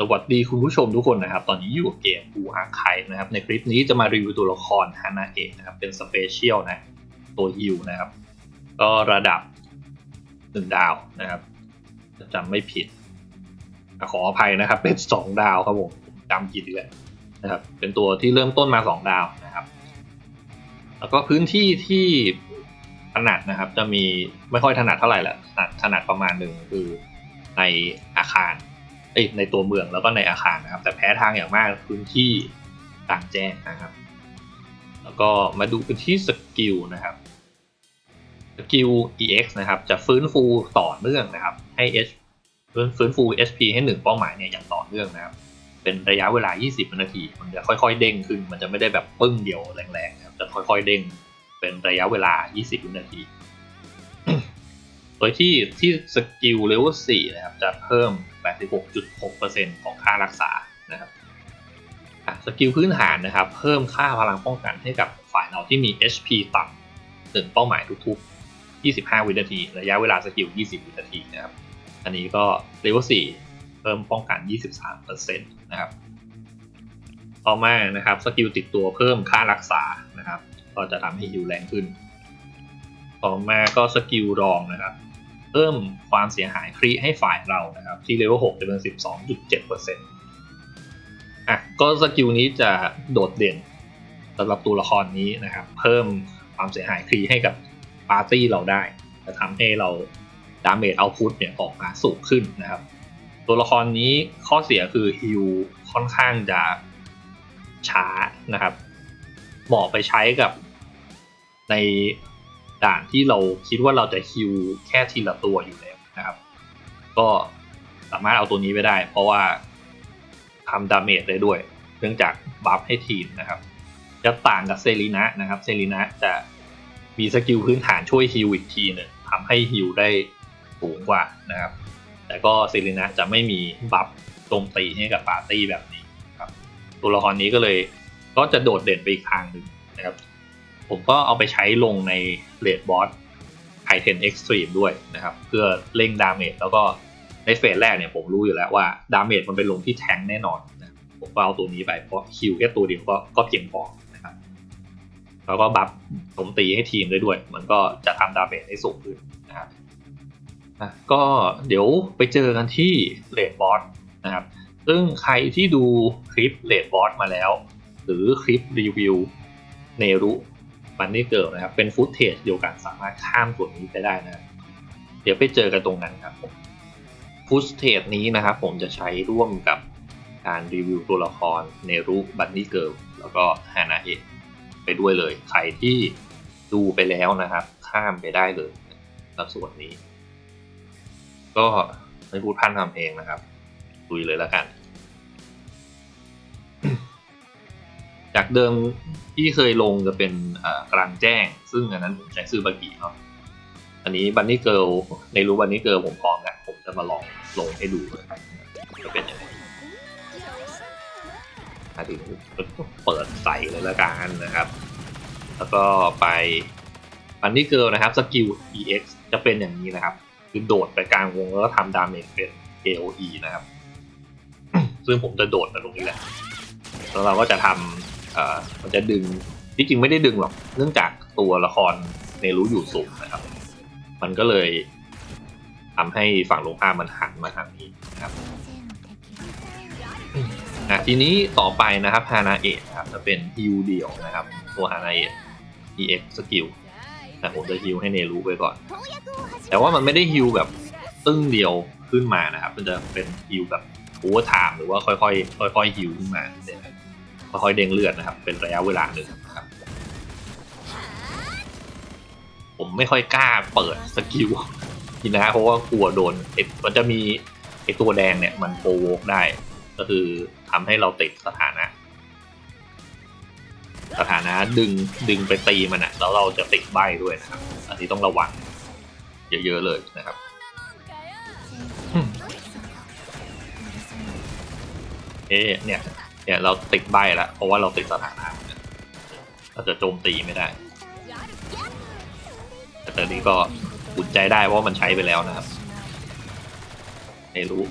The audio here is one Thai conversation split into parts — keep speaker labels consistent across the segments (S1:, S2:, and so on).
S1: สวัสดีคุณผู้ชมทุกคนนะครับ ตอนนี้อยู่กับเกมบูอาร์ไคนะครับ ในคลิปนี้จะมารีวิวตัวละครฮานาเอะนะครับ เป็นสเปเชียลนะ ตัวฮิวนะครับ ก็ระดับหนึ่งดาวนะครับจำไม่ผิด ขออภัยนะครับ เป็นสองดาวครับผมจำผิดอีกแล้วนะครับ เป็นตัวที่เริ่มต้นมาสองดาวนะครับ แล้วก็พื้นที่ที่ถนัดนะครับ จะมีไม่ค่อยถนัดเท่าไหร่แหละถนัดถนัดประมาณหนึ่งคือในอาคาร ในตัวเมืองแล้วก็ในอาคารนะครับ แต่แพ้ทางอย่างมากพื้นที่กลางแจ้งนะครับ แล้วก็มาดูกันที่สกิลนะครับสกิล EX นะครับจะฟื้นฟูต่อเนื่องนะครับ ให้ H ฟื้นฟู HP ให้หนึ่งเป้าหมายเนี่ยอย่างต่อเนื่องนะครับ เป็นระยะเวลา 20 นาที มันจะค่อยๆ เด้งขึ้น มันจะไม่ได้แบบปึ้งเดียวแรงๆนะครับจะค่อยๆ เด้ง เป็นระยะเวลา 20 วินาที โดยที่ที่สกิลเลเวล4นะครับจะเพิ่ม 86.6%ของค่ารักษานะครับสกิลพื้นฐานนะครับ เพิ่มค่าพลังป้องกันให้กับฝ่ายเราที่มี HP ต่ำถึงเป้าหมายทุกๆ 25 วินาที ระยะเวลาสกิล 20 วินาทีนะครับ อันนี้ก็เลเวล4เพิ่มป้องกัน 23%นะครับ ต่อมานะครับสกิลติดตัวเพิ่มค่ารักษานะครับ ก็จะทำให้ฮิวแรงขึ้น ต่อมาก็สกิลรองนะครับ เพิ่มความเสียหายครีให้ฝ่ายเรานะครับ ที่เลเวล6จะเป็น 12.7%อะก็สกิลนี้จะโดดเด่นสำหรับตัวละครนี้นะครับ เพิ่มความเสียหายครีให้กับปาร์ตี้เราได้ จะทำให้เราดาเมจเอาพุตเนี่ยออกมาสูงขึ้นนะครับ ตัวละครนี้ข้อเสียคือฮิลค่อนข้างจะช้านะครับเหมาะไปใช้กับใน ด่านที่เราคิดว่าเราจะฮิวแค่ทีละตัวอยู่แล้วนะครับ ก็สามารถเอาตัวนี้ไปได้ เพราะว่าทำดาเมจได้ด้วย เนื่องจากบัฟให้ทีมนะครับ จะต่างกับเซรีนะนะครับเซรีนะจะมีสกิลพื้นฐานช่วยฮิวอีกทีหนึ่งทำให้ฮิวได้สูงกว่านะครับ แต่ก็เซรีนะจะไม่มีบัฟโจมตีให้กับปาร์ตี้แบบนี้ครับ ตัวละครนี้ก็เลยก็จะโดดเด่นไปอีกทางหนึ่งนะครับ ผมก็เอาไปใช้ลงในเลดบอสไฮเทนเอ็กซ์ตรีมด้วยนะครับ เพื่อเร่งดาเมจแล้วก็ในเฟสแรกเนี่ยผมรู้อยู่แล้วว่าดาเมจมันเป็นลงที่แทงแน่นอนนะผมก็เอาตัวนี้ไปเพราะคิวแค่ตัวเดียวก็ก็เพียงพอนะครับ แล้วก็บัฟผมตีให้ทีมได้ด้วย มันก็จะทำดาเมจให้สูงขึ้นนะครับอะก็เดี๋ยวไปเจอกันที่เลดบอสนะครับ ซึ่งใครที่ดูคลิปเลดบอสมาแล้ว หรือคลิปรีวิวเนรุ มันนี่เกิลนะครับ เป็นฟุตเทจเดียวกันสามารถข้ามส่วนนี้ไปได้นะ เดี๋ยวไปเจอกันตรงนั้นครับฟุตเทจนี้นะครับ ผมจะใช้ร่วมกับการรีวิวตัวละครเนรุบันนี่เกิลแล้วก็ฮานาเอะไปด้วยเลย ใครที่ดูไปแล้วนะครับ ข้ามไปได้เลยสำหรับส่วนนี้ ก็ไม่พูดพร่ำทำเพลงนะครับลุยเลยแล้วกัน จากเดิมที่เคยลงจะเป็นกลางแจ้ง ซึ่งอันนั้นผมใช้ซื้อบากิเนาะอันนี้บันนี่เกิลในรู้บันนี่เกิลผมพร้อมแล้วผมจะมาลองลงให้ดูนะครับจะเป็นยังไงมาถึงเปิดใส่เลยละกันนะครับ แล้วก็ไปบันนี่เกิลนะครับสกิล EX จะเป็นอย่างนี้นะครับ คือโดดไปกลางวงแล้วก็ทำดาเมจเป็น AOE นะครับ ซึ่งผมจะโดดมาตรงนี้แหละแล้วเราก็จะทำ มันจะดึงที่จริงไม่ได้ดึงหรอก เนื่องจากตัวละครเนรู้อยู่สูงนะครับ มันก็เลยทำให้ฝั่งลงข้ามมันหันมาทางนี้นะครับอะทีนี้ต่อไปนะครับฮานาเอะนะครับจะเป็นฮิวเดี่ยวนะครับ ตัวฮานาเอะ EX สกิลแต่ผมจะฮิวให้เนรู้ไปก่อน แต่ว่ามันไม่ได้ฮิวแบบตึ้งเดียวขึ้นมานะครับ มันจะเป็นฮิวแบบโอเวอร์ไทม์หรือว่าค่อยๆค่อยๆฮิวขึ้นมา ค่อยๆเด้งเลือดนะครับ เป็นระยะเวลาหนึ่งนะครับ ผมไม่ค่อยกล้าเปิดสกิลทีนะเพราะว่ากลัวโดนมันจะมีไอตัวแดงเนี่ยมันโปรโวกได้ ก็คือทำให้เราติดสถานะ สถานะดึงดึงไปตีมันอะแล้วเราจะติดใบด้วยนะครับ อันนี้ต้องระวังเยอะๆเลยนะครับเอ๊ะเนี่ย เนี่ยเราติดใบแล้วเพราะว่าเราติดสถานะเราจะโจมตีไม่ได้ แต่ตอนนี้ก็อุ่นใจได้เพราะมันใช้ไปแล้วนะครับไม่รู้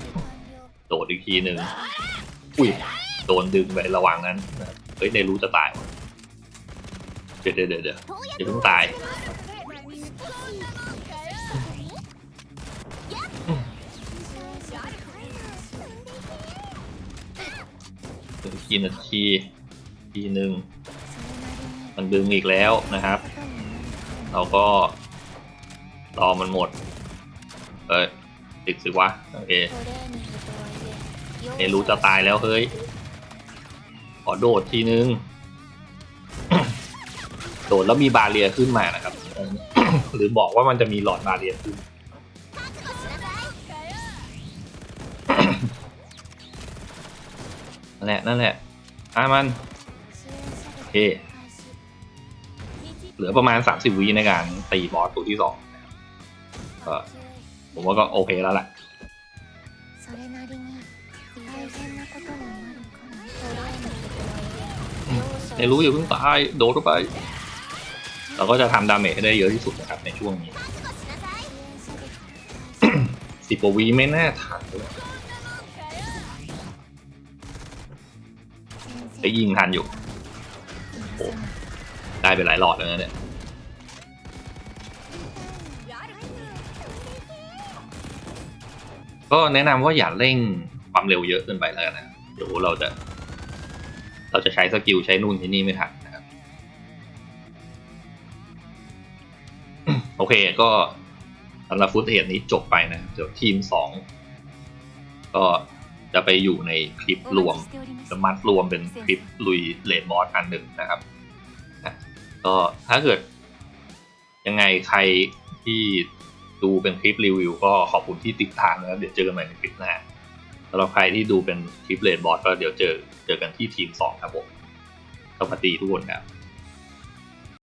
S1: โดดอีกทีหนึ่งอุ้ยโดนดึงไประหว่างนั้นเฮ้ยในรู้จะตายเดี๋ยวเดี๋ยวเดี๋ยวเดี๋ยวอย่าเพิ่งตาย กทีนาทีทีหนึ่งมันดึงอีกแล้วนะครับ เราก็รอมันหมดเอ้ยติดสิวะโอเคเอรู้จะตายแล้วเฮ้ยขอโดดทีนึง โดดแล้วมีบาเรียขึ้นมานะครับหรือบอกว่ามันจะมีหลอดบาเรียขึ้น แหละนั่นแหละตามันโอเค เหลือประมาณ 30วิในการตีบอสตัวที่สองก็ผมว่าก็โอเคแล้วแหละในรู้อยู่เพิ่งตายโดดเข้าไป เราก็จะทำดาเมจได้เยอะที่สุดนะครับในช่วงนี้สิบกว่าวีไม่แน่าทันเลย ไปยิงทันอยู่โอ้ได้ไปหลายหลอดแล้วนะเนี่ยก็แนะนำว่าอย่าเร่งความเร็วเยอะเกินไปแล้วกันนะเดี๋ยวเราจะ เราจะใช้สกิลใช้นู่นที่นี่ไม่ทันนะครับ โอเคก็สำหรับฟุตเทจนี้จบไปนะเดี๋ยวทีมสองก็ จะไปอยู่ในคลิปรวม จะมัดรวมเป็นคลิปลุยเลนบอสอันหนึ่งนะครับก็ถ้าเกิด ยังไงใครที่ดูเป็นคลิปรีวิว ก็ขอบคุณที่ติดตามนะครับเดี๋ยวเจอกันใหม่ในคลิปหน้าสำหรับใครที่ดูเป็นคลิปเลนบอสก็เดี๋ยวเจอเจอกันที่ทีมสองครับผมสวัสดีทุกคนครับ